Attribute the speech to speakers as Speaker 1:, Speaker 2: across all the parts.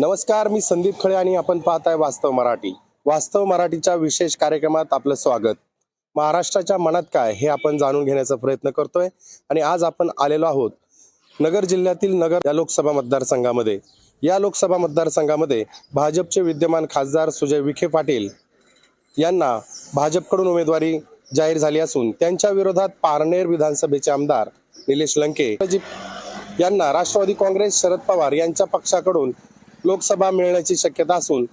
Speaker 1: नमस्कार मी संदीप खळे आणि आपण पाहताय वास्तव मराठी. वास्तव मराठीच्या विशेष कार्यक्रमात आपलं स्वागत. महाराष्ट्राच्या मनात काय हे आपण जाणून घेण्याचा प्रयत्न करतोय आणि आज आपण आलेलो आहोत नगर जिल्ह्यातील नगर या लोकसभा मतदारसंघामध्ये. या लोकसभा मतदारसंघामध्ये भाजपचे विद्यमान खासदार सुजय विखे पाटील यांना भाजपकडून उमेदवारी जाहीर झाली असून त्यांच्या विरोधात पारनेर विधानसभेचे आमदार निलेश लंके यांना राष्ट्रवादी काँग्रेस शरद पवार यांच्या पक्षाकडून लोकसभा मिळण्याची शक्यता असून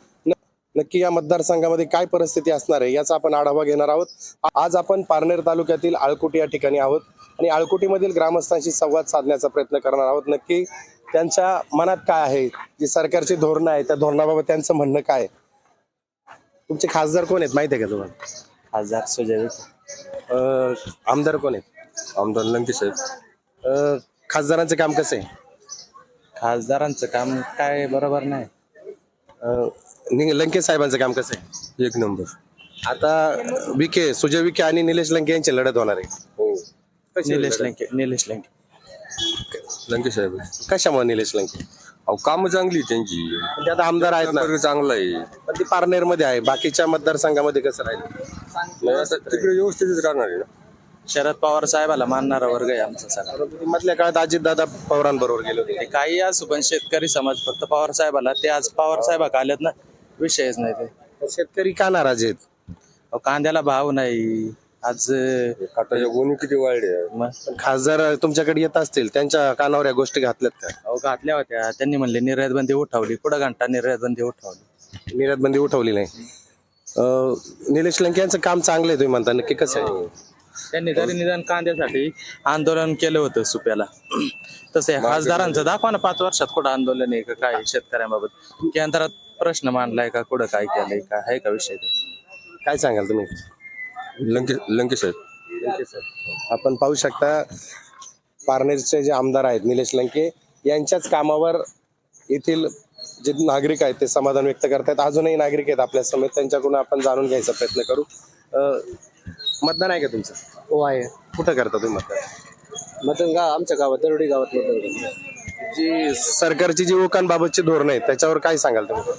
Speaker 1: नक्की या मतदारसंघामध्ये काय परिस्थिती असणार आहे याचा आपण आढावा घेणार आहोत. आज आपण पारनेर तालुक्यातील आळकुटी या ठिकाणी आहोत आणि आळकुटीमधील ग्रामस्थांशी संवाद साधण्याचा प्रयत्न करणार आहोत. नक्की त्यांच्या मनात काय आहे? जी सरकारची धोरणं आहे त्या धोरणाबाबत त्यांचं म्हणणं काय? तुमचे खासदार कोण आहेत? माहिती आहे का तुम्हाला?
Speaker 2: खासदार सुजय विखे.
Speaker 1: आमदार कोण आहेत?
Speaker 3: आमदार लंके साहेब
Speaker 1: अं, खासदारांचं काम कसं आहे?
Speaker 2: खासदारांचं काम काय बरोबर नाही.
Speaker 1: अं, नि- लंके साहेबांचं काम कसं आहे?
Speaker 3: एक नंबर.
Speaker 1: आता विखे सुजय विखे आणि निलेश लंके यांची लढत होणार आहे.
Speaker 3: हो.
Speaker 1: कशी
Speaker 2: निलेश? लंके निलेश लंके.
Speaker 3: लंके साहेब.
Speaker 1: कशामुळे निलेश लंके?
Speaker 3: अहो काम चांगली त्यांची.
Speaker 1: पण ते आता आमदार आहेत ना.
Speaker 3: वर्ग चांगला आहे.
Speaker 1: पण ती पारनेरमध्ये आहे. बाकीच्या मतदारसंघामध्ये कसं राहील?
Speaker 3: नाही आता तिकडे व्यवस्थितच राहणार आहे ना.
Speaker 2: शरद पवार साहेबाला मानणारा वर्ग आहे आमचा सगळा.
Speaker 1: परंतु ते मधल्या काळात अजितदादा पवारांबरोबर गेले होते.
Speaker 2: ते काही असू पण शेतकरी समाज फक्त पवार साहेबाला ते आज पवार साहेबा आल्यात ना विषयच नाही ते.
Speaker 1: शेतकरी का नाराज आहेत?
Speaker 2: अहो, कांद्याला भाव नाही. आज अं,
Speaker 3: काटाच्या गोणी किती वाढले?
Speaker 1: पण खासदार तुमच्याकडे येत असतील त्यांच्या कानावर या गोष्टी घातल्यात का?
Speaker 2: अहो घातल्या होत्या. त्यांनी म्हणले निर्यात बंदी उठवली. कुठं घंटा निर्यात बंदी उठवली?
Speaker 1: निर्यात बंदी उठवली नाही. अं, निलेश लंके यांचं काम चांगलं आहे तुम्ही म्हणता नक्की कसं आहे?
Speaker 2: त्यांनी तरी निदान कांद्यासाठी आंदोलन केलं होतं सुप्याला. तसं या खासदारांचं दाखवा ना पाच वर्षात कुठं आंदोलन आहे का काय शेतकऱ्यांबाबत? केंद्रात प्रश्न मांडलाय का कुठं काय केलंय का आहे का विषय ते?
Speaker 1: काय सांगाल तुम्ही?
Speaker 3: लंके लंके साहेब.
Speaker 1: आपण पाहू शकता पारनेरचे जे आमदार आहेत निलेश लंके यांच्याच कामावर येथील जे नागरिक आहेत ते समाधान व्यक्त करतात अजूनही नागरिक आहेत आपल्या समेत त्यांच्याकडून आपण जाणून घ्यायचा प्रयत्न करू. अं, मतदान आहे का तुमचं?
Speaker 4: हो आहे.
Speaker 1: कुठं करता तुम्ही मतदान?
Speaker 4: मतदान गाव आमच्या गावात दरोडी गावात मतदान करतो.
Speaker 1: जी सरकारची जी युवकांबाबतची धोरणं आहेत त्याच्यावर काय सांगाल तुम्ही?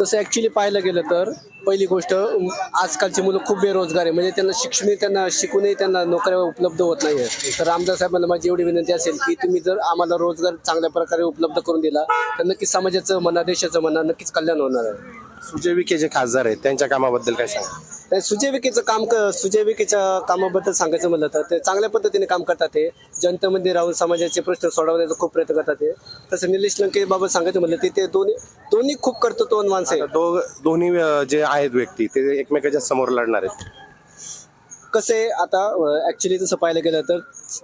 Speaker 4: तसं ऍक्च्युली पाहायला गेलं तर पहिली गोष्ट अम, आजकालची मुलं खूप बेरोजगार आहे. म्हणजे त्यांना शिक्षण त्यांना शिकूनही त्यांना नोकऱ्या उपलब्ध होत नाही तर आमदार साहेबांना माझी एवढी विनंती असेल की तुम्ही जर आम्हाला रोजगार चांगल्या प्रकारे उपलब्ध करून दिला तर नक्कीच समाजाचं म्हणा देशाचं म्हणा नक्कीच कल्याण होणार आहे.
Speaker 1: सुजय विखे जे खासदार आहेत त्यांच्या कामाबद्दल काय सांगा?
Speaker 4: तर सुजय विखेचं काम क सुजय विखेच्या कामाबद्दल सांगायचं म्हणलं तर ते चांगल्या पद्धतीने काम करतात ते. जनतेमध्ये राहून समाजाचे प्रश्न सोडवण्याचा खूप प्रयत्न करतात ते. तसं निलेश लंके बाबत सांगायचं म्हणलं ते ते दोन्ही दोन्ही खूप कर्तृत्ववान माणसं आहे
Speaker 1: दो दोन्ही अं, जे आहेत व्यक्ती ते एकमेकाच्या समोर लढणार आहेत.
Speaker 4: कसं आता ऍक्च्युली जसं पाहायला गेलं तर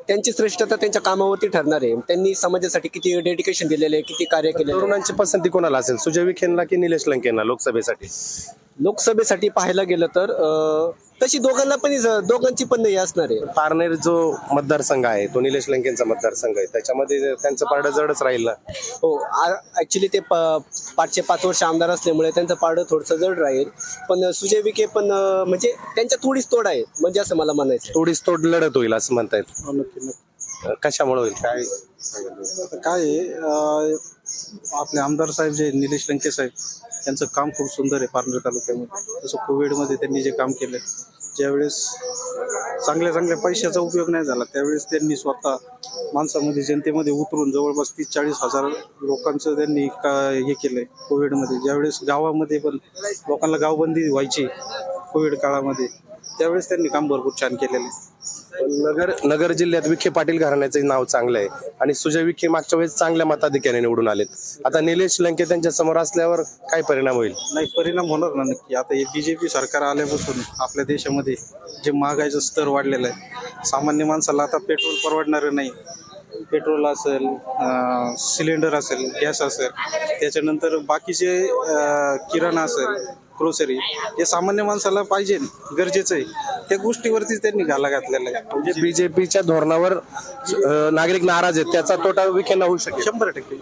Speaker 4: त्यांची श्रेष्ठता त्यांच्या कामावरती ठरणार आहे. त्यांनी समाजासाठी किती डेडिकेशन दिलेले आहे किती कार्य आहे.
Speaker 1: तरुणांची पसंती कोणाला असेल? सुजय विखेंना की निलेश लंकेंना लोकसभेसाठी?
Speaker 4: लोकसभेसाठी पाहायला गेलं तर तशी दोघांना पण दोघांची पण नाही असणार आहे.
Speaker 1: पारनेर जो मतदारसंघ आहे तो निलेश लंकेंचा मतदारसंघ आहे. त्याच्यामध्ये त्यांचं पारडं जडच राहील. ना
Speaker 4: हो ऍक्च्युली ते प- पाचशे पाच वर्ष आमदार असल्यामुळे त्यांचं पारडं थोडंसं जड राहील. पण सुजय विखे पण म्हणजे त्यांच्या थोडीच तोड आहे म्हणजे असं मला म्हणायचं.
Speaker 1: थोडीच तोड लढत होईल असं म्हणतायत
Speaker 5: हो,
Speaker 1: कशामुळे होईल? काय
Speaker 5: काय आपले आमदार साहेब जे निलेश लंके साहेब त्यांचं काम खूप सुंदर आहे पारनेर तालुक्यामध्ये. जसं कोविडमध्ये त्यांनी जे काम केलं ज्यावेळेस चांगल्या चांगल्या पैशाचा उपयोग नाही झाला त्यावेळेस त्यांनी स्वतः माणसामध्ये जनतेमध्ये उतरून जवळपास तीस चाळीस हजार लोकांचं त्यांनी का हे केलं आहे कोविडमध्ये. ज्यावेळेस गावामध्ये पण लोकांना गावबंदी व्हायची कोविड काळामध्ये त्यावेळेस त्यांनी काम भरपूर छान केलेलं. आहे
Speaker 1: पण नगर नगर जिल्ह्यात विखे पाटील घराण्याचं नाव चांगलं आहे. आणि सुजय विखे मागच्या वेळेस चांगल्या मताधिक्याने निवडून आलेत. आता निलेश लंके त्यांच्यासमोर असल्यावर काय परिणाम होईल?
Speaker 5: नाही परिणाम होणार ना नक्की. आता हे बीजेपी सरकार आल्यापासून आपल्या देशामध्ये जे महागाईचं स्तर वाढलेलं आहे सामान्य माणसाला आता पेट्रोल परवडणारं नाही. पेट्रोल असेल सिलेंडर असेल गॅस असेल त्याच्यानंतर बाकीचे किराणा असेल ग्रोसरी हे सामान्य माणसाला पाहिजे गरजेचं आहे. त्या गोष्टीवरतीच त्यांनी घाला घातलेला आहे.
Speaker 1: म्हणजे बीजेपीच्या धोरणावर अं, नागरिक नाराज आहेत त्याचा तोटा विखेंना होऊ शकेल.
Speaker 5: शंभर टक्के.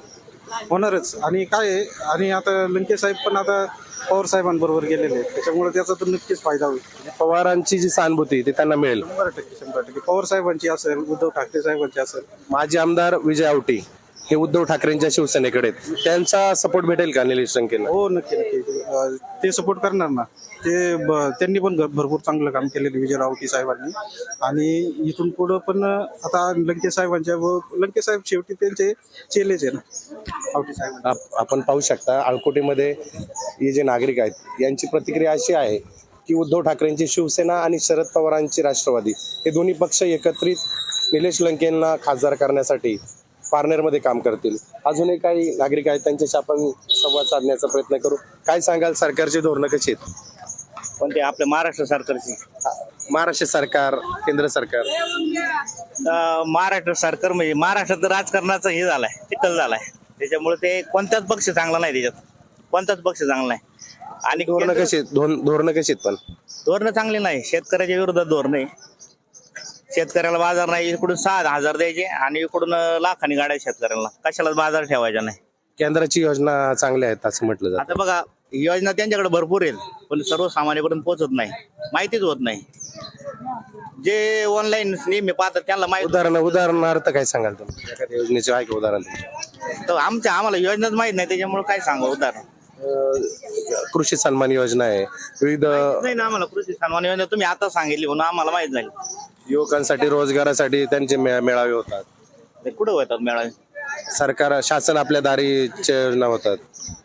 Speaker 5: होणारच. आणि काय आहे आणि आता लंके साहेब पण आता पवार साहेबांबरोबर गेलेले आहेत. त्याच्यामुळे त्याचा तर नक्कीच फायदा होईल.
Speaker 1: पवारांची जी सहानुभूती ती त्यांना मिळेल.
Speaker 5: शंभर टक्के शंभर टक्के. पवार साहेबांची असेल उद्धव ठाकरे साहेबांची असेल.
Speaker 1: माजी आमदार विजय आवटी. हे उद्धव ठाकरेंच्या शिवसेनेकडे आहेत. त्यांचा सपोर्ट भेटेल का निलेश लंकेंना
Speaker 5: हो नक्की नक्की. अं, ते सपोर्ट करणार ना. ते ब- त्यांनी पण भरपूर चांगलं काम केलेलं विजय रावती साहेबांनी. आणि इथून पुढं पण आता लंके साहेबांच्या व लंके साहेब शेवटी त्यांचे चेलेच आहे ना आवटी साहेब.
Speaker 1: आप- आपण पाहू शकता अळकोटीमध्ये हे जे नागरिक आहेत यांची प्रतिक्रिया अशी आहे की उद्धव ठाकरेंची शिवसेना आणि शरद पवारांची राष्ट्रवादी हे दोन्ही पक्ष एकत्रित निलेश लंकेंना खासदार करण्यासाठी पारनेरमध्ये काम करतील. अजूनही काही नागरिक आहेत त्यांच्याशी आपण संवाद साधण्याचा प्रयत्न करू. काय सांगाल सरकारची धोरणं कशी आहेत?
Speaker 6: पण ते आपल्या महाराष्ट्र सरकारची.
Speaker 1: महाराष्ट्र सरकार केंद्र सरकार.
Speaker 6: महाराष्ट्र सरकार म्हणजे महाराष्ट्रात राजकारणाचा हे झालाय चिखल झालाय. त्याच्यामुळे ते कोणताच पक्ष चांगला नाही त्याच्यात. कोणताच पक्ष चांगला नाही. आणि
Speaker 1: धोरणं कशी धोरणं कशी आहेत पण?
Speaker 6: धोरणं चांगली नाही. शेतकऱ्याच्या विरोधात धोरण आहे. शेतकऱ्याला बाजार नाही इकडून सहा हजार द्यायचे आणि इकडून लाखांनी गाड्या शेतकऱ्याला कशालाच बाजार ठेवायचा नाही.
Speaker 1: केंद्राची योजना चांगल्या आहेत असं म्हटलं जातं.
Speaker 6: आता बघा योजना त्यांच्याकडे भरपूर आहेत पण सर्वसामान्यपर्यंत पोहोचत नाही. माहितीच होत नाही. जे ऑनलाईन नेहमी पाहतात त्यांना माहिती
Speaker 1: उदाहरण उदाहरणार्थ काय सांगाल तुम्ही? एखाद्या योजनेचे आहे का उदाहरण?
Speaker 6: तर आमच्या आम्हाला योजनाच माहीत नाही त्याच्यामुळे काय सांगू उदाहरण?
Speaker 1: अं, कृषी सन्मान योजना आहे विविध
Speaker 6: नाही ना आम्हाला कृषी सन्मान योजना तुम्ही आता सांगितली म्हणून आम्हाला माहीत झाली.
Speaker 1: युवकांसाठी रोजगारासाठी त्यांचे मे- मेळावे होतात.
Speaker 6: ते कुठं होतात मेळावे?
Speaker 1: सरकार शासन आपल्या दारीच्या योजना होतात.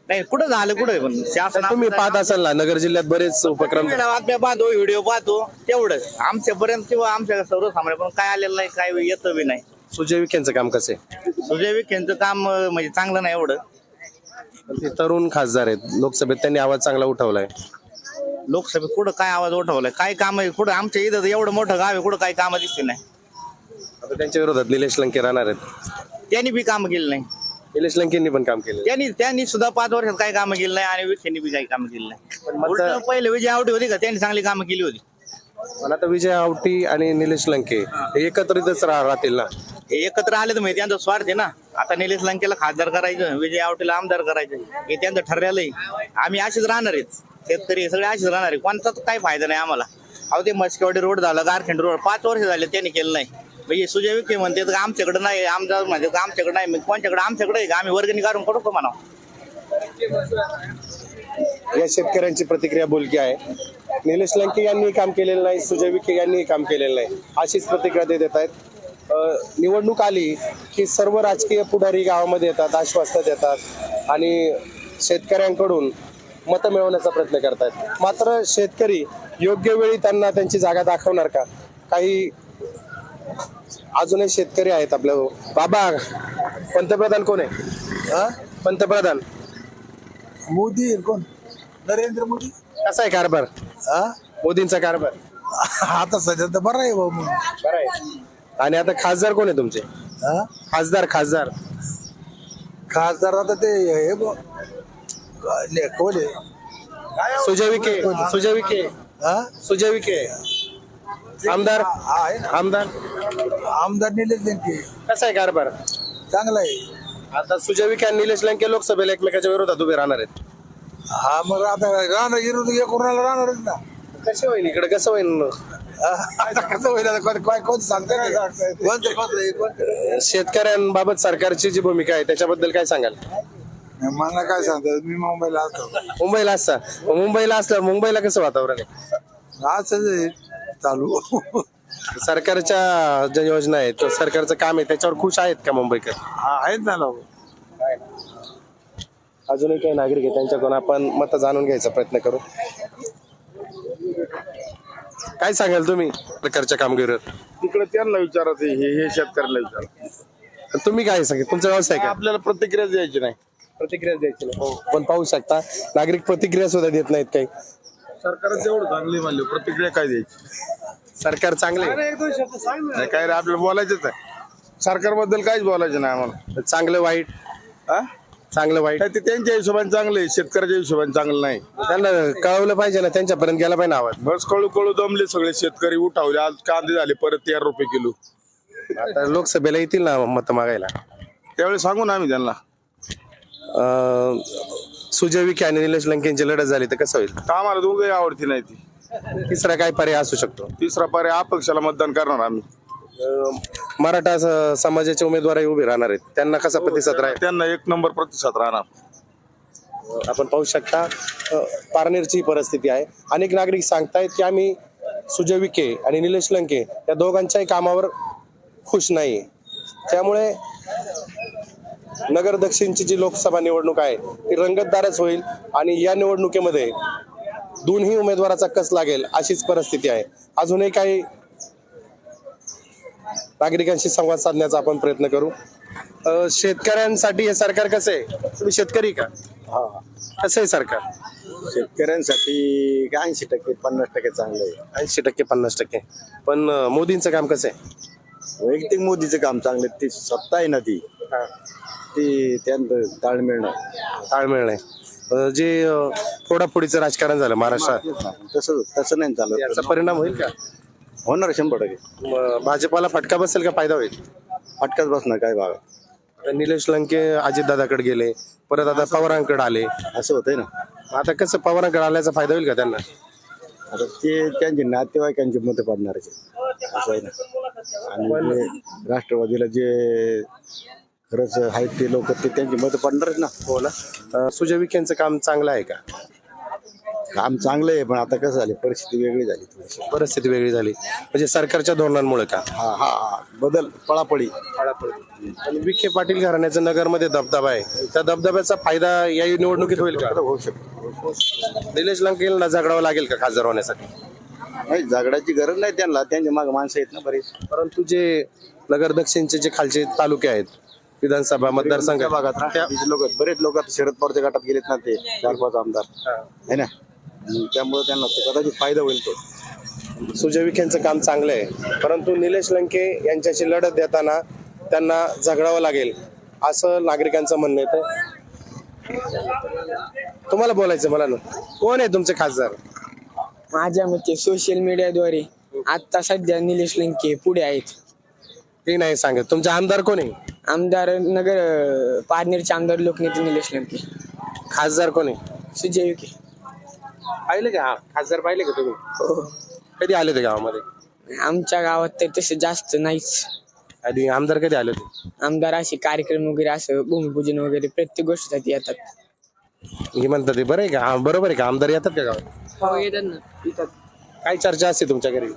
Speaker 6: नाही कुठं झालं कुठं पण? शासन
Speaker 1: तुम्ही पाहत असाल ना नगर जिल्ह्यात बरेच उपक्रम
Speaker 6: बातम्या पाहतो व्हिडिओ पाहतो तेवढंच. आमच्यापर्यंत किंवा आमच्या सर्वसामान्य पण काय आलेलं नाही काय येतं बी नाही.
Speaker 1: सुजय विखेंचं काम कसं? आहे
Speaker 6: सुजय विखेंचं काम अं, म्हणजे चांगलं नाही एवढं.
Speaker 1: पण ते तरुण खासदार आहेत लोकसभेत त्यांनी आवाज चांगला उठवलाय.
Speaker 6: लोकसभेत कुठं काय आवाज उठवलाय? काय काम आहे कुठं आमच्या इथं तर एवढं मोठं गाव आहे कुठं काही कामं दिसते नाही.
Speaker 1: आता त्यांच्या विरोधात निलेश लंके राहणार आहेत.
Speaker 6: त्यांनी बी कामं केली नाही.
Speaker 1: निलेश लंकेंनी पण काम केलं
Speaker 6: त्यांनी त्यांनी सुद्धा पाच वर्षात काही कामं केली नाही आणि विखेंनी बी काही कामं केली नाही. उलटं पहिले विजय आवडी होती का? त्यांनी चांगली कामं केली होती.
Speaker 1: पण आता विजय आवटी आणि निलेश लंके हे. एकत्रितच रा- राहतील ना?
Speaker 6: हे एकत्र आले तर माहिती त्यांचा स्वार्थ आहे ना? आता निलेश लंकेला खासदार करायचं विजय आवटीला आमदार करायचं हे त्यांचं ठरलेलं आहे. आम्ही असेच राहणार आहेत. शेतकरी हे सगळे असेच राहणार आहे. कोणताच काही फायदा नाही आम्हाला. अहो ते मस्केवाडी रोड झालं गारखेंड रोड. पाच वर्ष झाले त्यांनी केलं नाही. म्हणजे सुजय विखे म्हणते का आमच्याकडे नाही आमदार म्हणते आमच्याकडे नाही मग कोणच्याकडे आमच्याकडे आहे का? आम्ही वर्गणी काढून करू का म्हणा
Speaker 1: या शेतकऱ्यांची प्रतिक्रिया बोलकी आहे. निलेश लंके यांनी काम केलेलं नाही सुजय विखे यांनी काम केलेलं नाही. अशीच प्रतिक्रिया ते देत आहेत. निवडणूक आली की सर्व राजकीय पुढारी गावामध्ये येतात आश्वासनं देतात. आणि शेतकऱ्यांकडून मतं मिळवण्याचा प्रयत्न करतात मात्र शेतकरी योग्य वेळी त्यांना त्यांची जागा दाखवणार का? काही अजूनही शेतकरी आहेत आपल्या बाबा पंतप्रधान कोण आहे? हा? पंतप्रधान.
Speaker 7: मोदी कोण? नरेंद्र मोदी?
Speaker 1: कसा आहे कारभार?
Speaker 7: हा?
Speaker 1: मोदींचा कारभार?
Speaker 7: आता सध्या तर बरं आहे भाऊ
Speaker 1: बरं आहे. आणि आता खासदार कोण आहे तुमचे?
Speaker 7: हा?
Speaker 1: खासदार खासदार.
Speaker 7: खासदार आता ते हे ले- कोण आहे
Speaker 1: सुजय विखे सुजय विखे
Speaker 7: हा?
Speaker 1: सुजय विखे आमदार
Speaker 7: हा, आहे ना.
Speaker 1: आमदार
Speaker 7: आमदार निलेश लंके
Speaker 1: कसा आहे कारभार
Speaker 7: चांगला आहे
Speaker 1: आता सुजय विखे आणि निलेश लंके लोकसभेला एकमेकाच्या विरोधात उभे राहणार आहेत
Speaker 7: हा मग आता राहणार विरोध एक कोणाला राहणारच ना
Speaker 1: कसे होईल इकडे कसं होईल
Speaker 7: हा, आता कसं होईल आता कोण- काय कोण सांगता नाही. कोणतं- कोणतं कोणतं?
Speaker 1: शेतकऱ्यांबाबत सरकारची जी भूमिका आहे त्याच्याबद्दल काय सांगाल
Speaker 7: मला काय सांगतात मी मुंबईला असतो.
Speaker 1: मुंबईला असता? मुंबईला असलं मुंबईला कसं वातावरण आहे?
Speaker 7: असंच आहे चालू.
Speaker 1: सरकारच्या ज्या योजना आहेत किंवा सरकारचं काम आहे त्याच्यावर खुश आहेत का मुंबईकर?
Speaker 7: हा, आहेत ना लोक.
Speaker 1: अजूनही काही नागरिक आहेत त्यांच्याकडून आपण मत जाणून घ्यायचा प्रयत्न करू. काय सांगाल तुम्ही सरकारच्या कामगिरीवर?
Speaker 8: तिकडे त्यांना विचारायचं हे हे शेतकऱ्याला विचार.
Speaker 1: तुम्ही काय सांगित तुमचा व्यवसाय काय?
Speaker 8: आपल्याला प्रतिक्रिया द्यायची नाही.
Speaker 1: प्रतिक्रिया द्यायची नाही. पण पाहू शकता. नागरिक प्रतिक्रिया सुद्धा देत नाहीत काही.
Speaker 8: सरकारच एवढं चांगली म्हणली प्रतिक्रिया काय द्यायची?
Speaker 1: सरकार चांगले
Speaker 8: नाही काय रे आपल्याला बोलायचंच आहे सरकारबद्दल काहीच बोलायचं नाही आम्हाला.
Speaker 1: चांगलं वाईट.
Speaker 8: हा?
Speaker 1: चांगलं वाईट.
Speaker 8: ते त्यांच्या हिशोबाने चांगलं आहे शेतकऱ्याच्या हिशोबाने चांगलं नाही.
Speaker 1: त्यांना कळवलं पाहिजे ना त्यांच्यापर्यंत गेला पाहिजे ना आवाज.
Speaker 8: बस कळू कळू दमले सगळे शेतकरी उठावले. आज कांदे झाले परत तेरा रुपये किलो.
Speaker 1: आता लोकसभेला येतील ना मत मागायला.
Speaker 8: त्यावेळी सांगू ना आम्ही त्यांना.
Speaker 1: सुजय विखे आणि निलेश लंकेंची लढत झाली तर कसं होईल?
Speaker 8: तर आम्हाला दोघंही आवडती नाही ती.
Speaker 1: तिसरा काय पर्याय असू शकतो?
Speaker 8: तिसरा पर्याय अपक्षाला मतदान करणार आम्ही.
Speaker 1: अं, मराठा स- समाजाचे उमेदवारही उभे राहणार आहेत. त्यांना कसा प्रतिसाद राहील?
Speaker 8: त्यांना एक नंबर प्रतिसाद राहणार.
Speaker 1: आपण पाहू शकता अ, पारनेरची परिस्थिती आहे. अनेक नागरिक सांगतायत की आम्ही सुजय विखे आणि निलेश लंके या दोघांच्याही कामावर खुश नाही त्यामुळे नगर दक्षिणची जी लोकसभा निवडणूक आहे ती रंगतदारच होईल आणि या निवडणुकीमध्ये दोन्ही उमेदवाराचा कस लागेल अशीच परिस्थिती आहे. अजूनही काही नागरिकांशी संवाद साधण्याचा आपण प्रयत्न करू. शेतकऱ्यांसाठी हे सरकार कसं आहे? तुम्ही शेतकरी का? कसं आहे सरकार?
Speaker 7: शेतकऱ्यांसाठी ऐंशी टक्के पन्नास टक्के चांगलं आहे.
Speaker 1: ऐंशी टक्के पन्नास टक्के. पण अं, मोदींचं काम कसं आहे?
Speaker 7: वैयक्तिक मोदीचं काम चांगलं आहे. ती सत्ता आहे ना ती. ती त्यांचं ताळमेळ नाही
Speaker 1: ताळमेळ नाही. अं, जे अं, फोडाफोडीचं राजकारण झालं महाराष्ट्रात
Speaker 7: तसं तसं नाही चालत
Speaker 1: याचा परिणाम होईल का?
Speaker 7: होणार शंभर टक्के.
Speaker 1: म- भाजपाला फटका बसेल का? फायदा होईल?
Speaker 7: फटकाच बसणार काय बाबा
Speaker 1: आता निलेश लंके अजितदादाकडे गेले परत आता पवारांकडे आले.
Speaker 7: असं होतंय ना.
Speaker 1: आता कसं पवारांकडे आल्याचा फायदा होईल का त्यांना?
Speaker 7: आता ते त्यांचे नातेवाईकांची मतं पडणार असं आहे ना. आणि जे राष्ट्रवादीला जे खरंच आहेत ते लोक ते त्यांची मतं पडणारच ना.
Speaker 1: हो ना. अं, सुजय विखेंचं काम चांगलं आहे का?
Speaker 7: काम चांगलं आहे पण आता कसं झाले परिस्थिती वेगळी झाली थोडीशी.
Speaker 1: परिस्थिती वेगळी झाली. म्हणजे सरकारच्या धोरणांमुळे का?
Speaker 7: हा हा हा. बदल पळापळी.
Speaker 1: आणि विखे पाटील घराण्याचा नगरमध्ये दबदबा आहे. त्या दबदब्याचा फायदा या निवडणुकीत होईल का?
Speaker 7: होऊ शकतो.
Speaker 1: निलेश लंकेला झगडावं लागेल का खासदार होण्यासाठी?
Speaker 7: नाही झगडाची गरज नाही त्यांना. त्यांच्या मागे माणसं आहेत ना बरेच.
Speaker 1: परंतु जे नगर दक्षिणचे जे खालचे तालुके आहेत विधानसभा मतदारसंघ
Speaker 7: भागात
Speaker 1: त्या-
Speaker 7: लोक बरेच लोक आता शरद पवारच्या गटात गेलेत ना ते चार पाच आमदार. आहे ना? मग त्यामुळे त्यांना तो कदाचित फायदा होईल तो.
Speaker 1: सुजय विखेंचं काम चांगलं आहे. परंतु निलेश लंके यांच्याशी लढत देताना त्यांना झगडावं लागेल असं नागरिकांचं म्हणणं येतं तुम्हाला बोलायचं मला ना. कोण आहे तुमचे खासदार?
Speaker 9: माझ्या मते सोशल मीडियाद्वारे आता सध्या निलेश लंके पुढे आहेत.
Speaker 1: ते नाही सांगत. तुमचे आमदार कोण आहे?
Speaker 9: आमदार नगर पारनेरचे आमदार लोकनेते निलेश लंके.
Speaker 1: खासदार कोण आहे?
Speaker 9: सुजय विखे.
Speaker 1: पाहिले का? हा खासदार पाहिले का तुम्ही?
Speaker 9: हो.
Speaker 1: कधी आले ते गावामध्ये?
Speaker 9: आमच्या गावात तर तसं जास्त नाहीच.
Speaker 1: आधी आमदार कधी आले होते?
Speaker 9: आमदार असे कार्यक्रम वगैरे असं भूमिपूजन वगैरे प्रत्येक गोष्टीसाठी येतात.
Speaker 1: हे म्हणतात ते बरं आहे का? हा, बरोबर आहे का? आमदार येतात का गावात?
Speaker 9: हो येतात ना. येतात.
Speaker 1: काय चर्चा असते तुमच्या घरी?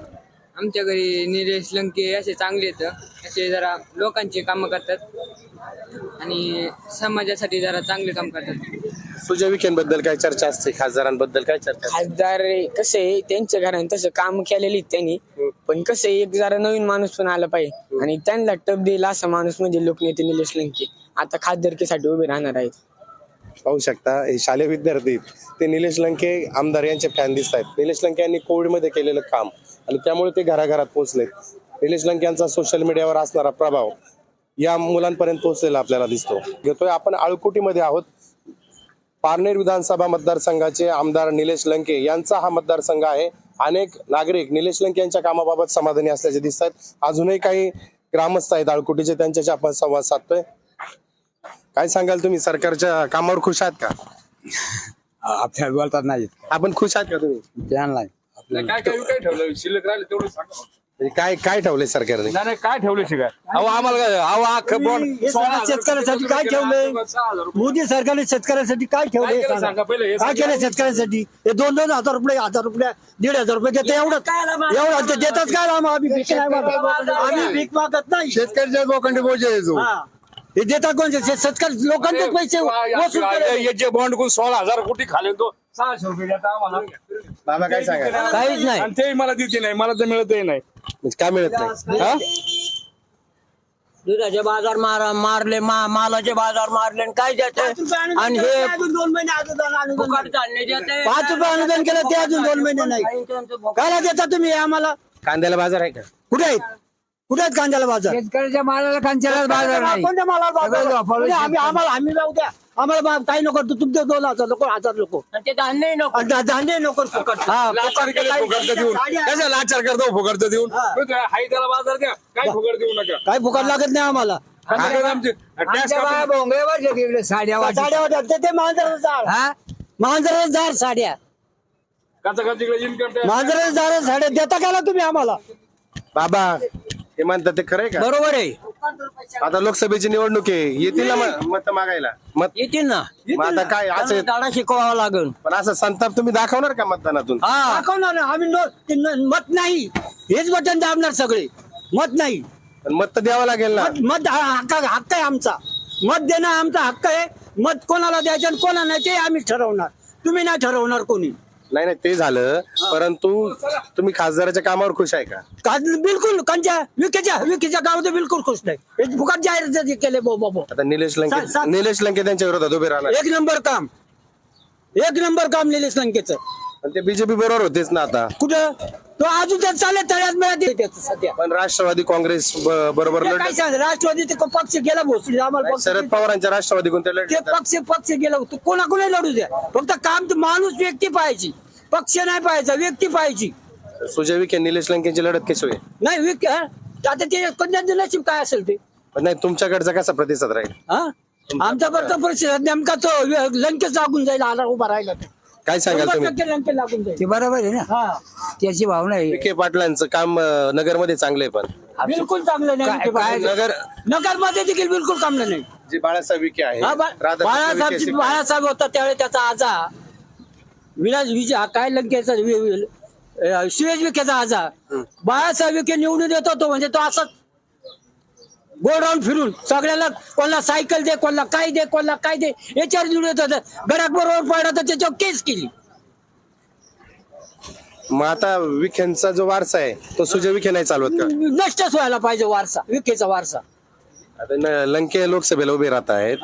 Speaker 9: आमच्या घरी निलेश लंके असे चांगले आहेत. असे जरा लोकांचे कामं करतात. आणि समाजासाठी जरा चांगले काम करतात.
Speaker 1: सुजय विखेंबद्दल काय चर्चा असते? खासदारांबद्दल काय चर्चा?
Speaker 9: खासदार कसं आहे त्यांच्या घराने तसं काम केलेली आहेत त्यांनी. पण कसं आहे एक जरा नवीन माणूस पण आला पाहिजे. आणि त्यांना टप देईल असा माणूस म्हणजे लोकनेते निलेश लंके. आता खासदारकीसाठी उभे राहणार आहेत.
Speaker 1: पाहू शकता हे शालेय विद्यार्थी ते निलेश लंके आमदार यांचे फॅन दिसत आहेत निलेश लंके यांनी कोविडमध्ये केलेलं काम. आणि त्यामुळे ते घराघरात पोहोचले निलेश लंके यांचा सोशल मीडियावर असणारा प्रभाव या मुलांपर्यंत पोहोचलेला आपल्याला दिसतो. घेतोय आपण आळकुटीमध्ये आहोत. पारनेर विधानसभा मतदारसंघाचे आमदार निलेश लंके यांचा हा मतदारसंघ आहे. अनेक नागरिक निलेश लंके यांच्या कामाबाबत समाधानी असल्याचे दिसत आहेत अजूनही काही ग्रामस्थ आहेत आळकुटीचे त्यांच्याशी आपण संवाद साधतोय. काय सांगाल तुम्ही? सरकारच्या कामावर खुश आहात का?
Speaker 10: बोलतात नाही.
Speaker 1: आपण खुश आहात का तुम्ही?
Speaker 10: ध्यान नाही
Speaker 11: काय काय काय ठेवलं? शिल्लक राहिले तेवढं सांगा
Speaker 1: म्हणजे काय काय ठेवलंय सरकारने?
Speaker 11: नाही नाही, काय ठेवले शिकाय अहो आम्हाला काय अहो अख्खं बॉन्ड
Speaker 10: शेतकऱ्यासाठी काय ठेवलंय? मोदी सरकारने शेतकऱ्यांसाठी काय
Speaker 11: काय
Speaker 10: ठेवले
Speaker 11: केलं सांगा पहिले हे
Speaker 10: काय केलं शेतकऱ्यांसाठी? हे दोन दोन हजार रुपये हजार रुपये दीड हजार रुपये देते एवढं एवढं ते देतात काय आम्हाला आम्ही भीक नाही मागत. आम्ही भीक मागत नाही.
Speaker 7: शेतकऱ्याच्या लोकांनी बोजे येतो
Speaker 10: हा. हे देतात कोणते शे- शेतकरी लोकांचेच पैसे वसूल करायचे.
Speaker 11: याचे बॉन्ड कोण सोळा हजार कोटी खाले तो सहाशे रुपये देता आम्हाला.
Speaker 1: बाबा काय सांगा?
Speaker 10: काहीच नाही.
Speaker 11: आणि ते मला देते नाही. मला तर मिळतही नाही.
Speaker 1: म्हणजे काय मिळत नाही?
Speaker 11: हा?
Speaker 10: दुधाचे बाजार मार मारले मा- मालाचे बाजार मारले आणि काय देते? आणि हे फुकट धान्य देते. पाच रुपये अनुदान केलं ते अजून दोन महिने नाही. काय देता तुम्ही आम्हाला?
Speaker 1: कांद्याला बाजार आहे का?
Speaker 10: कुठे आहेत? कुठे आहेत कांद्याला बाजार?
Speaker 9: शेतकऱ्याच्या मालाला कांच्याला बाजार नाही.
Speaker 10: कोणत्या मालाला बाजार कुठे? आम्ही आम्हाला आम्ही जाऊ द्या. आम्हाला बा- काही नको तू तुमचे दोन हजार लोक हजार लोक ते नको. धान्य नको फुकट हा,
Speaker 11: लाचार
Speaker 10: फुकट
Speaker 11: केले
Speaker 10: काही-
Speaker 11: फुकट देऊन.
Speaker 10: साड्या-
Speaker 11: कशा लाचार करतो फुकट देऊन?
Speaker 10: हा.
Speaker 11: हाय त्याला बाजार द्या. काय फुकट देऊ नका?
Speaker 10: काही फुकट लागत नाही आम्हाला.
Speaker 11: फुकट आमचे टॅक्स कापून-
Speaker 10: साड्या वाटतात ते- ते मांजराचं झाड. मांजराचं झाड साड्या.
Speaker 11: कचा कचा इकडे इन्कम टॅक्स
Speaker 10: मांजराचं झाड साड्या देता का ना तुम्ही आम्हाला?
Speaker 1: बाबा हे म्हणतात ते खरंय का?
Speaker 10: बरोबर आहे.
Speaker 1: आता लोकसभेची निवडणूक आहे. येतील ना मत मागायला? मत
Speaker 10: येतील ना.
Speaker 1: मग आता काय? असं
Speaker 10: धडा शिकवावा लागेल.
Speaker 1: पण असं संताप तुम्ही दाखवणार का मतदानातून?
Speaker 10: हा. दाखवणार ना. आम्ही नो- ते न- मत नाही. हेच बटन दाबणार सगळे. मत नाही.
Speaker 1: पण मत तर द्यावं लागेल ना.
Speaker 10: मत मत हा हक्क हक्क आहे आमचा. मत देणं आमचा हक्क आहे. मत कोणाला द्यायचं आणि कोणाला नाही ते आम्ही ठरवणार. तुम्ही नाही ठरवणार कोणी.
Speaker 1: नाही नाही ते झालं. परंतु तुम्ही खासदाराच्या कामावर खुश आहे का?
Speaker 10: का बिलकुल कंच्या विकेच्या विकेच्या गावात बिलकुल खुश नाही. हे फुकट जाहीर केले बाबो
Speaker 1: आता निलेश
Speaker 10: सा-
Speaker 1: लंके निलेश लंके त्यांच्या विरोधात उभे राहणार.
Speaker 10: एक नंबर काम. एक नंबर काम निलेश लंकेचं.
Speaker 1: पण ते बीजेपी बरोबर होतेच ना आता.
Speaker 10: कुठं? तो अजून चालत तळ्यात मिळाले त्याचं सध्या.
Speaker 1: पण राष्ट्रवादी काँग्रेस ब- बरोबर
Speaker 10: काय सांग राष्ट्रवादी ते पक्ष गेला भोसरी आम्हाला पक्ष
Speaker 1: शरद पवारांच्या राष्ट्रवादी कोणत्या
Speaker 10: ते
Speaker 1: लढले
Speaker 10: पक्ष पक्ष गेला तू कोणाकोणी लढू द्या फक्त काम तर माणूस व्यक्ती पाहायची. पक्ष नाही पाहायचा व्यक्ती पाहायची.
Speaker 1: सुजय विखे निलेश लंकेची लढत कशी होईल?
Speaker 10: नाही व्यक्ती हा? आता ते कन्या नशीब काय असेल ते?
Speaker 1: पण नाही तुमच्याकडचा कसा प्रतिसाद राहील?
Speaker 10: हा? आमच्याकडचा परिस्थिती नेमका तो लंकेच लागून जाईल आला उभा राहिला तर.
Speaker 1: काय सांगाल
Speaker 10: शंभर
Speaker 1: तुम्ही?
Speaker 10: टक्के लंके लागून जाईल.
Speaker 9: ते बरोबर आहे ना.
Speaker 10: हा.
Speaker 9: त्याची भावना आहे.
Speaker 1: विखे पाटलांचं काम अं, नगरमध्ये चांगलं आहे पण.
Speaker 10: बिलकुल चांगलं नाही
Speaker 1: नगर
Speaker 10: नगरमध्ये देखील बिलकुल चांगलं नाही.
Speaker 1: जे बाळासाहेब विखे आहे
Speaker 10: हा, बा-
Speaker 1: राधाकृष्ण
Speaker 10: बाळासाहेब बाळासाहेब होता त्यावेळी त्याचा आजा. विलास विजय हा काय लंकेचा वि- वि- अं, सुरेश विखेचा आजा. बाळासाहेब विखे निवडून येत होतो म्हणजे तो असं गोल राऊंड फिरून सगळ्याला कोणाला सायकल दे कोणाला काय दे कोणाला काय दे याच्यावर येत होतं. घरात बरोबर पडला तर त्याच्यावर केस केली.
Speaker 1: मग आता विखेंचा जो वारसा आहे तो सुजय विखे नाही चालवत का?
Speaker 10: नष्टच व्हायला पाहिजे वारसा विखेचा वारसा.
Speaker 1: आता न- लंके लोकसभेला उभे राहत आहेत.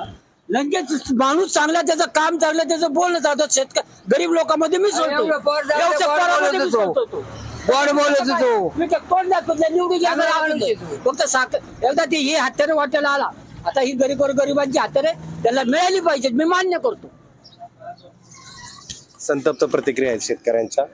Speaker 10: लगेच माणूस चांगला त्याचं काम चांगलं त्याचं बोलणं चालतं. शेतकरी गरीब लोकांमध्ये मी सोडतो
Speaker 9: एवढं पोट दाबलं,
Speaker 10: एवढ्या
Speaker 9: गोड
Speaker 10: पोरामध्ये
Speaker 9: बोलत
Speaker 10: मी
Speaker 9: होतो.
Speaker 10: सोडतो तो.
Speaker 9: गोड बोलत होतो?
Speaker 10: मी कोण दाखवत निवडून. फक्त साखर एकदा ती ही हत्यारे वाट्याला आला. आता ही गरीब गरिबांची हत्यारे त्याला मिळाली पाहिजेत. मी मान्य करतो.
Speaker 1: संतप्त प्रतिक्रिया आहेत शेतकऱ्यांच्या.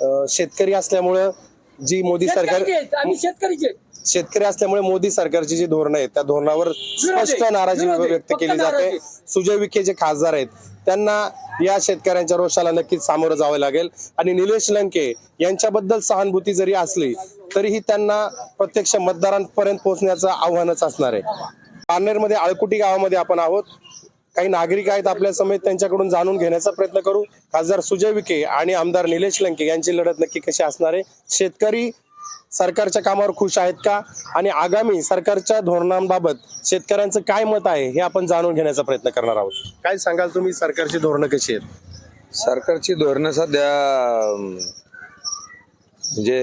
Speaker 1: अं, शेतकरी असल्यामुळं जी मोदी सरकार
Speaker 10: शेतकरीचे आहेत, आम्ही शेतकरीचे आहेत.
Speaker 1: शेतकरी असल्यामुळे मोदी सरकारची जी धोरणं आहेत त्या धोरणावर स्पष्ट नाराजी
Speaker 10: विरोध आहे,
Speaker 1: व्यक्त
Speaker 10: फक्त
Speaker 1: केली जाते.
Speaker 10: नाराजी.
Speaker 1: सुजय विखे जे खासदार आहेत त्यांना या शेतकऱ्यांच्या रोषाला नक्कीच सामोरं जावं लागेल. आणि निलेश लंके यांच्याबद्दल सहानुभूती जरी असली तरीही त्यांना प्रत्यक्ष मतदारांपर्यंत पोहोचण्याचं आव्हानच असणार आहे. पारनेरमध्ये आळकुटी गावामध्ये आपण आहोत. काही नागरिक आहेत आपल्या समेत त्यांच्याकडून जाणून घेण्याचा प्रयत्न करू. खासदार सुजय विखे आणि आमदार निलेश लंके यांची लढत नक्की कशी असणार आहे? शेतकरी सरकारच्या कामावर खुश आहेत का? आणि आगामी सरकारच्या धोरणांबाबत शेतकऱ्यांचं काय मत आहे हे आपण जाणून घेण्याचा प्रयत्न करणार आहोत. काय सांगाल तुम्ही? सरकारची धोरणं कशी आहेत?
Speaker 3: सरकारची धोरणं सध्या म्हणजे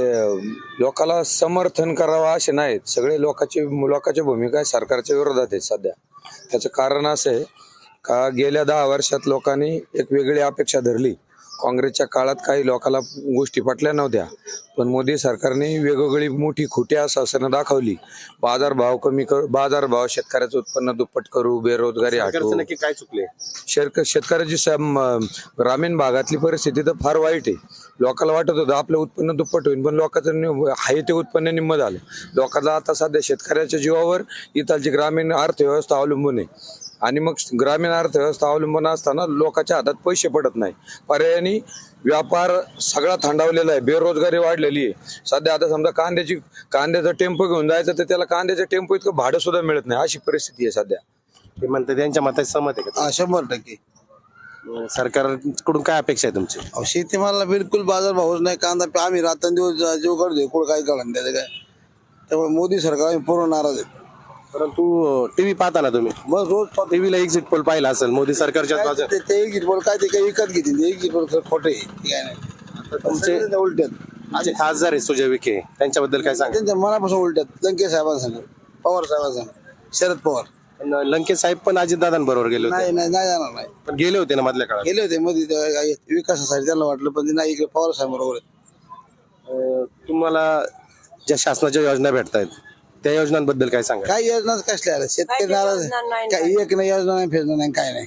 Speaker 3: लोकाला समर्थन करावं असे नाहीत. सगळे लोकांची लोकांची भूमिका आहे सरकारच्या विरोधात आहे सध्या. त्याचं कारण असं आहे का गेल्या दहा वर्षात लोकांनी एक वेगळी अपेक्षा धरली. काँग्रेसच्या काळात काही लोकांना गोष्टी पटल्या नव्हत्या. पण मोदी सरकारने वेगवेगळी मोठी खोटी आश्वासनं दाखवली. बाजारभाव कमी कर बाजारभाव शेतकऱ्याचं उत्पन्न दुप्पट करू बेरोजगारी हटवू.
Speaker 1: नक्की काय चुकले
Speaker 3: शेतक शेतकऱ्याची सम- ग्रामीण भागातली परिस्थिती तर फार वाईट आहे. लोकांना वाटत होतं आपलं उत्पन्न दुप्पट होईल पण लोकांचं नि- आहे ते उत्पन्न निम्म झालं. लोकांचा आता सध्या शेतकऱ्याच्या जीवावर इथालची ग्रामीण अर्थव्यवस्था अवलंबून आहे. आणि मग ग्रामीण अर्थव्यवस्था अवलंबून असताना लोकांच्या हातात पैसे पडत नाही. पर्यायाने व्यापार सगळा थंडावलेला आहे. बेरोजगारी वाढलेली आहे. सध्या आता समजा कांद्याची कांद्याचा टेम्पो घेऊन जायचं तर त्याला कांद्याच्या टेम्पो इतकं भाडं सुद्धा मिळत नाही. अशी परिस्थिती आहे सध्या.
Speaker 1: ते म्हणतात त्यांच्या मतात सहमत आहे का
Speaker 5: हा शंभर टक्के?
Speaker 1: सरकारकडून काय अपेक्षा आहे तुमची?
Speaker 5: अहो, शेतीमालाला बिलकुल बाजार भावच नाही. कांदा आम्ही रात्रंदिवस जीव काढतोय. कुठं काय कळण त्याचं काय? त्यामुळे मोदी सरकार आम्ही पूर्ण नाराज आहे
Speaker 1: परंतु टीव्ही पाहता ना तुम्ही.
Speaker 5: मग रोज
Speaker 1: टीव्हीला एक्झिट पोल पाहिला असेल मोदी सरकारच्या
Speaker 5: काय. ते- ते एक गिटबोल काय ते काही विकत घेतील ते एक गिटबोल खोटे काय नाही
Speaker 1: तुमचे
Speaker 5: उलट्यात
Speaker 1: जे खासदार आहे सुजय विखे त्यांच्याबद्दल काय सांगा
Speaker 5: त्यांच्या मनापासून उलट्यात लंके साहेबांसंग पवार साहेबांसंग शरद पवार.
Speaker 1: पण लंके साहेब पण अजितदादांबरोबर गेले होते.
Speaker 5: नाही नाही नाही जाणार नाही.
Speaker 1: पण गेले होते ना मधल्या काळात?
Speaker 5: गेले होते मध्ये ते काय विकासासाठी त्यांना वाटलं पण ते नाही इकडे पवार साहेब बरोबर आहेत.
Speaker 1: अं, तुम्हाला ज्या शासनाच्या योजना भेटत आहेत त्या योजनांबद्दल काय सांगा
Speaker 5: काही योजना कसल्या आल्या शेतकरी नाराज काही एक नाही योजना नाही फेजना नाही काय नाही.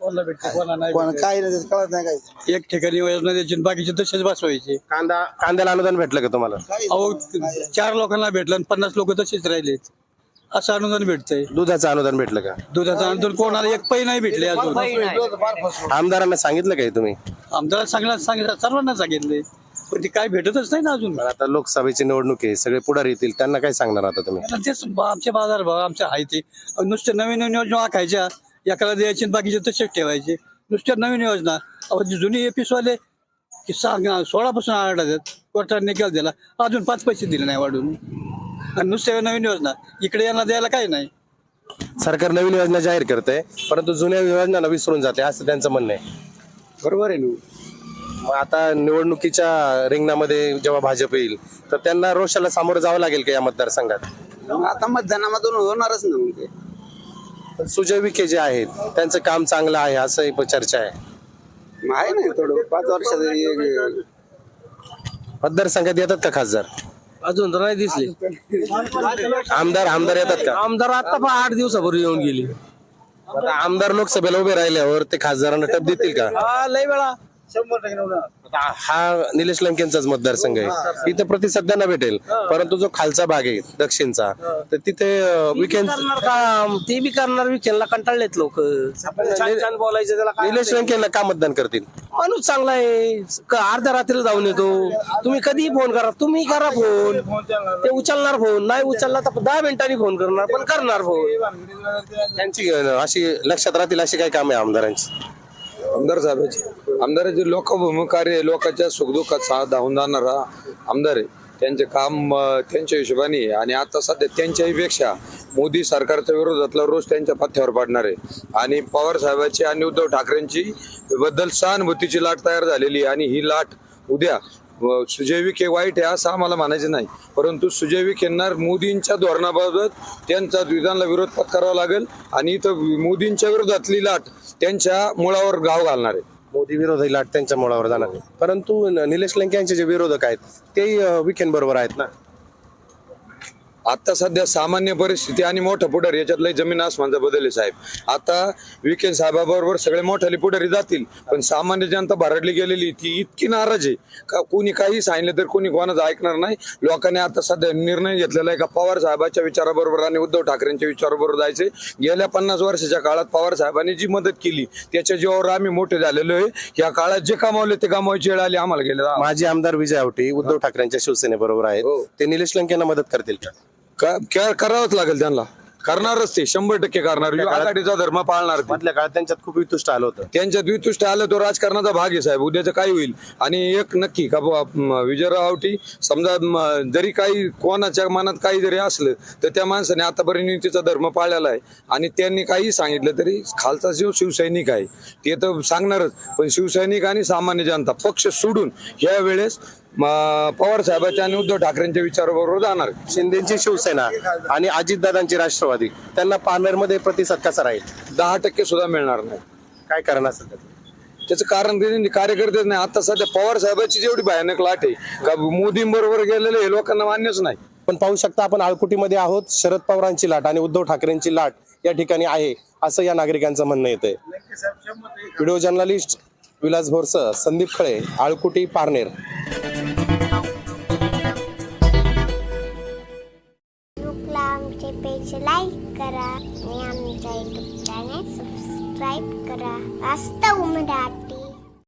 Speaker 5: कोण काय नाही त्याचं कळत नाही काय
Speaker 4: एक ठिकाणी योजना द्यायची आणि बाकीचे तसेच बसवायचे.
Speaker 1: कांदा कांद्याला अनुदान भेटलं का तुम्हाला?
Speaker 4: अहो चार लोकांना भेटलं आणि पन्नास लोक तसेच राहिले. असं अनुदान भेटतंय.
Speaker 1: दुधाचं अनुदान भेटलं का?
Speaker 4: दुधाचं अनुदान कोणाला? एक पै नाही भेटले अजून.
Speaker 1: आमदारांना सांगितलं काय तुम्ही?
Speaker 4: आमदार सांगला सांग सर्वांना सांगितले
Speaker 10: पण ती काय भेटतच नाही ना अजून.
Speaker 1: पण आता लोकसभेची निवडणूक आहे सगळे पुढारी येतील त्यांना काय सांगणार आता तुम्ही?
Speaker 10: आता तेच बा- आमचे बाजार भाव आमचे आहे ते. नुसते नवीन नवीन योजना आखायच्या एकाला द्यायचे आणि बाकीचे तसेच ठेवायचे. नुसत्या नवीन योजना. अहो, जी जुनी एपिस वाले की सांग सोळापासून आढळतात कोर्टाने निकाल दिला. अजून पाच पैसे दिले नाही वाढून. आणि नुसत्या नवीन योजना. इकडे यांना द्यायला काही नाही.
Speaker 1: सरकार नवीन योजना जाहीर करते परंतु जुन्या योजनांना विसरून जाते असं त्यांचं म्हणणं आहे.
Speaker 4: बरोबर आहे ना.
Speaker 1: मग आता निवडणुकीच्या रिंगणामध्ये जेव्हा भाजप येईल तर त्यांना रोषाला सामोरं जावं लागेल का या मतदारसंघात?
Speaker 4: आता मतदानामधून होणारच ना
Speaker 1: पण सुजय विखे जे आहेत त्यांचं काम चांगलं आहे असं एक चर्चा आहे.
Speaker 4: आहे ना थोडं पाच वर्षाचं
Speaker 1: मतदारसंघात येतात का खासदार?
Speaker 10: अजून तर नाही दिसले.
Speaker 1: आमदार आमदार येतात का?
Speaker 10: आमदार आता आठ दिवसापूर्वी येऊन गेली.
Speaker 1: आता आमदार लोकसभेला उभे राहिल्यावर ते खासदारांना टप देतील का?
Speaker 10: लय वेळा.
Speaker 1: आता हा निलेश लंकेंचाच मतदारसंघ आहे. इथे प्रतिसाद त्यांना भेटेल. परंतु जो खालचा भाग आहे दक्षिणचा तर तिथे विकेंड
Speaker 10: काम ते बी करणार विकेंडला कंटाळलेत लोक. छान छान बोलायचं त्याला काय
Speaker 1: निलेश लंकेंना का मतदान करतील?
Speaker 10: माणूस चांगला आहे. क- अर्ध्या रात्रीला जाऊन येतो. तुम्ही कधीही फोन करा. तुम्ही करा फोन ते उचलणार फोन नाही उचलला तर दहा मिनिटांनी फोन करणार पण करणार फोन
Speaker 1: त्यांची अं, अशी लक्षात राहतील अशी काय काम आहे आमदारांची?
Speaker 3: आमदार साहेबाचे. आमदाराची लोकभूमी कार्य आहे. लोकांच्या सुखदुःखात साथ धावून जाणारा आमदार आहे. त्यांचे काम त्यांच्या हिशोबाने आहे. आणि आता सध्या त्यांच्याही पेक्षा मोदी सरकारच्या विरोधातला रोज त्यांच्या पथ्यावर पाडणार आहे. आणि पवार साहेबांची आणि उद्धव ठाकरेंची बद्दल सहानुभूतीची लाट तयार झालेली आहे. आणि ही लाट उद्या सुजैविक सुजय विखे वाईट आहे असं आम्हाला म्हणायचं नाही. परंतु सुजय विखेंना मोदींच्या धोरणाबाबत त्यांचा विधानला विरोध पत्करावा लागेल. आणि इथं मोदींच्या विरोधातली लाट त्यांच्या मुळावर गाव घालणार आहे
Speaker 1: मोदी विरोधी लाट त्यांच्या मुळावर जाणार आहे. परंतु न- निलेश लंके यांचे जे विरोधक आहेत ते विखेन बरोबर आहेत ना
Speaker 3: आता सध्या सामान्य परिस्थिती आणि मोठं पुढारी याच्यात लय जमीन आसमानचा बदल आहे साहेब. आता विकेंड साहेबाबरोबर सगळे मोठाले पुढारी जातील पण सामान्य जनता भरडली गेलेली ती इतकी नाराज आहे. का कोणी काही सांगितलं तर कोणी कोणाचं ऐकणार नाही. लोकांनी आता सध्या निर्णय घेतलेला आहे का पवार साहेबाच्या विचाराबरोबर आणि उद्धव ठाकरेंच्या विचाराबरोबर जायचे गेल्या पन्नास वर्षाच्या काळात पवार साहेबांनी जी मदत केली त्याच्या जीवावर आम्ही मोठे झालेलो आहे. या काळात जे कमावले ते कमावायची वेळ आली आम्हाला गेले
Speaker 1: माजी आमदार विजय आवटी उद्धव ठाकरेंच्या शिवसेनेबरोबर आहेत. ते निलेश लंकेंना मदत करतील का?
Speaker 3: का- क्या- करावंच लागेल त्यांना? करणारच ते शंभर टक्के करणार. युवा आघाडीचा धर्म पाळणार ते.
Speaker 1: मधल्या काळात त्यांच्यात खूप वितुष्ट आलं होतं.
Speaker 3: त्यांच्यात वितुष्ट आलं तो राजकारणाचा भाग आहे साहेब. उद्याचं काय होईल? आणि एक नक्की का बुवा, म, विजयराव आवटी समजा म, जरी काही कोणाच्या मनात काही जरी असलं तर त्या माणसाने आतापर्यंत युतीचा धर्म पाळलेला आहे. आणि त्यांनी काही सांगितलं तरी खालचा जो शिवसैनिक आहे. ते तर सांगणारच. पण शिवसैनिक आणि सामान्य जनता पक्ष सोडून ह्या वेळेस पवार साहेबांच्या आणि उद्धव ठाकरेंच्या विचाराबरोबर जाणार.
Speaker 1: शिंदेची शिवसेना आणि अजितदादांची राष्ट्रवादी त्यांना पारनेरमध्ये प्रतिसाद कसा राहील?
Speaker 3: दहा टक्के सुद्धा मिळणार नाही.
Speaker 1: काय कारण असेल त्याचं?
Speaker 3: कारण कार्यकर्तेच नाही. आता सध्या पवार साहेबांची जेवढी भयानक लाट आहे का मोदींबरोबर गेलेले हे लोकांना मान्यच नाही.
Speaker 1: पण पाहू शकता आपण आळकुटीमध्ये आहोत शरद पवारांची लाट आणि उद्धव ठाकरेंची लाट या ठिकाणी आहे असं या नागरिकांचं म्हणणं येतंय. Video journalist Vilas Bhorse Sandeep Khale Alkuti Parner.
Speaker 12: फेसबुकला आमचे पेज लाईक करा आणि आमच्या युट्यूब चॅनेल सबस्क्राईब करा. वास्तव मराठी.